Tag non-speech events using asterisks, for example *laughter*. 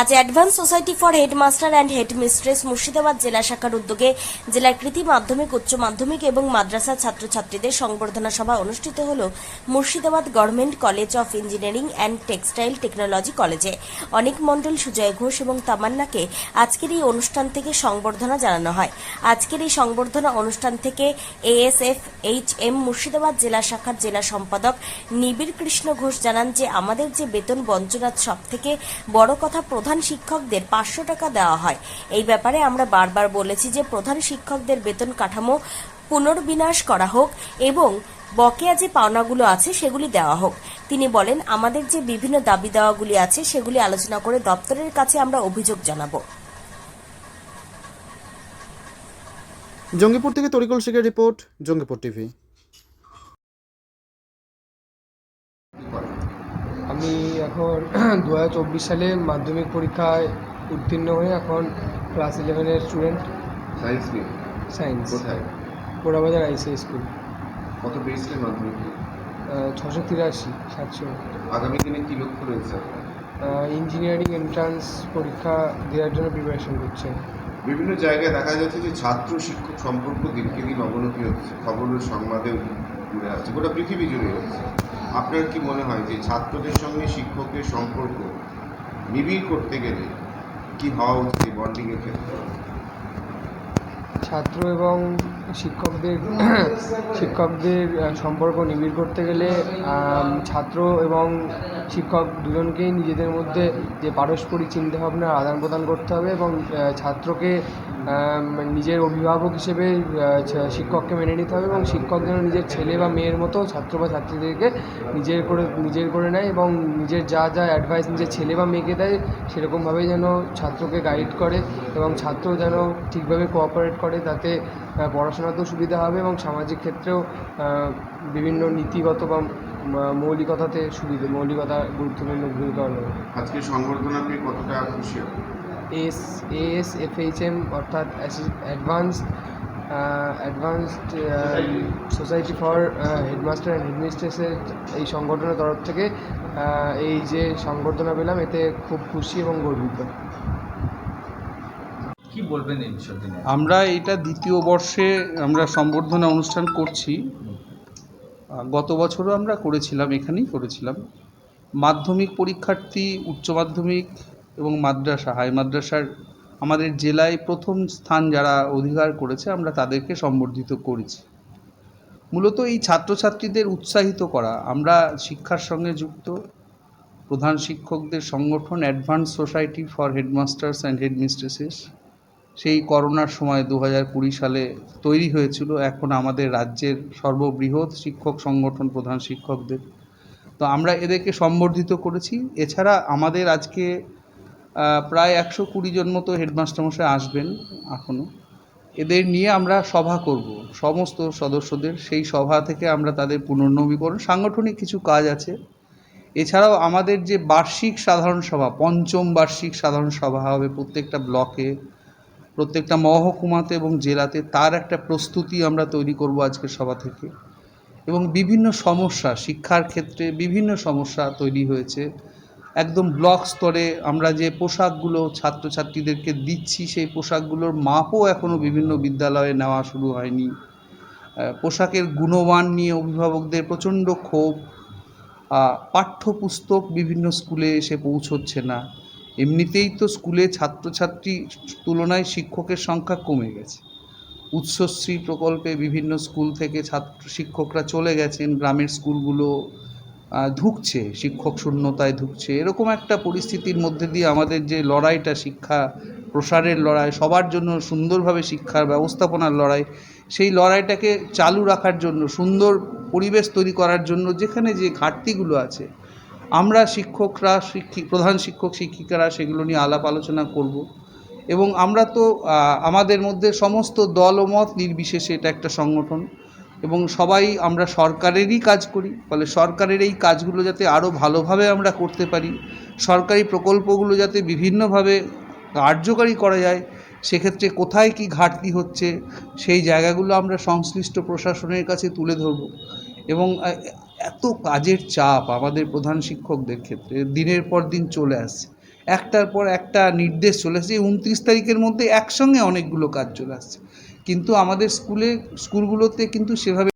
আজ advance society for headmaster and headmistress Murshidabad জেলা শাখার উদ্যোগে জেলার কৃতি মাধ্যমিক, উচ্চ মাধ্যমিক এবং মাদ্রাসা ছাত্রছাত্রীদের সংবর্ধনা সভা অনুষ্ঠিত হল Murshidabad government college of engineering and textile technology কলেজে। অনেক মণ্ডল, সুজয় ঘোষ এবং তামান্নাকে আজকের এই অনুষ্ঠান থেকে সংবর্ধনা জানানো হয়। আজকের এই সংবর্ধনা অনুষ্ঠান থেকে এএসএফ এইচ এম মুর্শিদাবাদ জেলা শাখার জেলা সম্পাদক নিবিড় কৃষ্ণ ঘোষ জানান যে, আমাদের যে বেতন বঞ্চনার সব থেকে বড় কথা প্রধান শিক্ষকদের পাঁচশো টাকা দেওয়া হয়। এই ব্যাপারে আমরা বারবার বলেছি যে প্রধান শিক্ষকদের বেতন কাঠামো পুনর্বিনাশ করা হোক এবং বকেয়া যে পাওনাগুলো আছে সেগুলি দেওয়া হোক। তিনি বলেন, আমাদের যে বিভিন্ন দাবি দেওয়াগুলি আছে সেগুলি আলোচনা করে দপ্তরের কাছে আমরা অভিযোগ জানাব। জঙ্গিপুর থেকে তরিকুল শেখের রিপোর্ট, জঙ্গিপুর টিভি। আমি এখন *clears throat* দু হাজার চব্বিশ সালে মাধ্যমিক পরীক্ষায় উত্তীর্ণ হয়ে এখন ক্লাস ইলেভেনের স্টুডেন্ট সায়েন্স নিয়ে? সায়েন্স কোথায়? পোড়াবাজার আইসি স্কুল কত পেয়েছিলেন মাধ্যমিক ছশো তিরাশি সাতশো। আগামী দিনে কী লক্ষ্য রয়েছে ইঞ্জিনিয়ারিং এন্ট্রান্স পরীক্ষা দেওয়ার জন্য প্রিপারেশন করছে। বিভিন্ন জায়গায় দেখা যাচ্ছে যে ছাত্র শিক্ষক সম্পর্ক দিনকে দিন অবনতি হচ্ছে। খবরের সংবাদে উড়ে আসছে। গোটা পৃথিবী জুড়ে হচ্ছে। আপনার কি মনে হয় যে ছাত্রদের সঙ্গে শিক্ষকের সম্পর্ক নিবিড় করতে গেলে কি হওয়া উচিত বন্ডিংয়ের ক্ষেত্রে? ছাত্র এবং শিক্ষকদের শিক্ষকদের সম্পর্ক নিবিড় করতে গেলে ছাত্র এবং শিক্ষক দুজনকেই নিজেদের মধ্যে যে পারস্পরিক চিন্তাভাবনার আদান প্রদান করতে হবে এবং ছাত্রকে নিজের অভিভাবক হিসেবে শিক্ষককে মেনে নিতে হবে এবং শিক্ষক যেন নিজের ছেলে বা মেয়ের মতো ছাত্র বা ছাত্রীদেরকে নিজের করে নিজের করে নেয় এবং নিজের যা যা অ্যাডভাইস নিজের ছেলে বা মেয়েকে দেয় সেরকমভাবেই যেন ছাত্রকে গাইড করে এবং ছাত্র যেন ঠিকভাবে কোঅপারেট করে তাতে পড়াশোনাতেও সুবিধা হবে এবং সামাজিক ক্ষেত্রেও বিভিন্ন নীতিগত বা মৌলিকতাতে সুবিধা মৌলিকতা গুরুত্বপূর্ণ ভূমিকা নেবে আজকে সংবর্ধনা পেয়ে কতটা খুশি এস এএস এফএইচএম অর্থাৎ advance advanced society for headmaster and হেডমিস্ট্রেসের এই সংগঠনের তরফ থেকে আহ, এই যে সংবর্ধনা পেলাম এতে খুব খুশি এবং গর্বিত। কি বলবেন এই বিষয়টি আমরা এটা দ্বিতীয় বর্ষে আমরা সম্বর্ধনা অনুষ্ঠান করছি। গত বছরও আমরা করেছিলাম এখানেই করেছিলাম। মাধ্যমিক পরীক্ষার্থী উচ্চ মাধ্যমিক এবং মাদ্রাসা হাই মাদ্রাসার আমাদের জেলায় প্রথম স্থান যারা অধিকার করেছে, আমরা তাদেরকে সম্বর্ধিত করেছি। মূলত এই ছাত্রছাত্রীদের উৎসাহিত করা, আমরা শিক্ষার সঙ্গে যুক্ত, প্রধান শিক্ষকদের সংগঠন advance society for headmasters and headmistresses, সেই করোনার সময় দু কুড়ি সালে তৈরি হয়েছিল, এখন আমাদের রাজ্যের সর্ববৃহৎ শিক্ষক সংগঠন প্রধান শিক্ষকদের। তো আমরা এদেরকে সম্বর্ধিত করেছি। এছাড়া আমাদের আজকে প্রায় একশো কুড়ি জন মতো হেডমাস্টারমশাই আসবেন এখনও এদের নিয়ে আমরা সভা করব। সমস্ত সদস্যদের সেই সভা থেকে আমরা তাদের পুনর্নবীকরণ। সাংগঠনিক কিছু কাজ আছে। এছাড়াও আমাদের যে বার্ষিক সাধারণ সভা, পঞ্চম বার্ষিক সাধারণ সভা হবে প্রত্যেকটা ব্লকে, প্রত্যেকটা মহকুমাতে এবং জেলাতে, তার একটা প্রস্তুতি আমরা তৈরি করব আজকের সভা থেকে। এবং বিভিন্ন সমস্যা, শিক্ষার ক্ষেত্রে বিভিন্ন সমস্যা তৈরি হয়েছে। একদম ব্লক স্তরে আমরা যে পোশাকগুলো ছাত্রছাত্রীদেরকে দিচ্ছি, সেই পোশাকগুলোর মাপও এখনও বিভিন্ন বিদ্যালয়ে নেওয়া শুরু হয়নি। পোশাকের গুণমান নিয়ে অভিভাবকদের প্রচণ্ড ক্ষোভ। পাঠ্যপুস্তক বিভিন্ন স্কুলে এসে পৌঁছচ্ছে না। এমনিতেই তো স্কুলে ছাত্রছাত্রী তুলনায় শিক্ষকের সংখ্যা কমে গেছে। উৎসশ্রী প্রকল্পে বিভিন্ন স্কুল থেকে ছাত্র শিক্ষকরা চলে গেছেন। গ্রামের স্কুলগুলো ধুঁকছে, শিক্ষক শূন্যতায় ধুঁকছে। এরকম একটা পরিস্থিতির মধ্যে দিয়ে আমাদের যে লড়াইটা, শিক্ষা প্রসারের লড়াই, সবার জন্য সুন্দরভাবে শিক্ষার ব্যবস্থাপনার লড়াই, সেই লড়াইটাকে চালু রাখার জন্য, সুন্দর পরিবেশ তৈরি করার জন্য যেখানে যে ঘাটতিগুলো আছে, আমরা শিক্ষকরা, শিক্ষি, প্রধান শিক্ষক, শিক্ষিকারা সেগুলো নিয়ে আলাপ আলোচনা করব। এবং আমরা তো আমাদের মধ্যে সমস্ত দল ও মত নির্বিশেষে এটা একটা সংগঠন। এবং সবাই আমরা সরকারেরই কাজ করি, ফলে সরকারের এই কাজগুলো যাতে আরও ভালোভাবে আমরা করতে পারি, সরকারি প্রকল্পগুলো যাতে বিভিন্নভাবে কার্যকারী করা যায়, সেক্ষেত্রে কোথায় কি ঘাটতি হচ্ছে, সেই জায়গাগুলো আমরা সংশ্লিষ্ট প্রশাসনের কাছে তুলে ধরব। এবং এত কাজের চাপ আমাদের প্রধান শিক্ষকদের ক্ষেত্রে, দিনের পর দিন চলে আসছে। একটার পর একটা নির্দেশ চলে আসছে উনত্রিশ তারিখের মধ্যে একসঙ্গে অনেকগুলো কাজ চলে আসছে। কিন্তু আমাদের স্কুলে স্কুলগুলোতে কিন্তু সেভাবে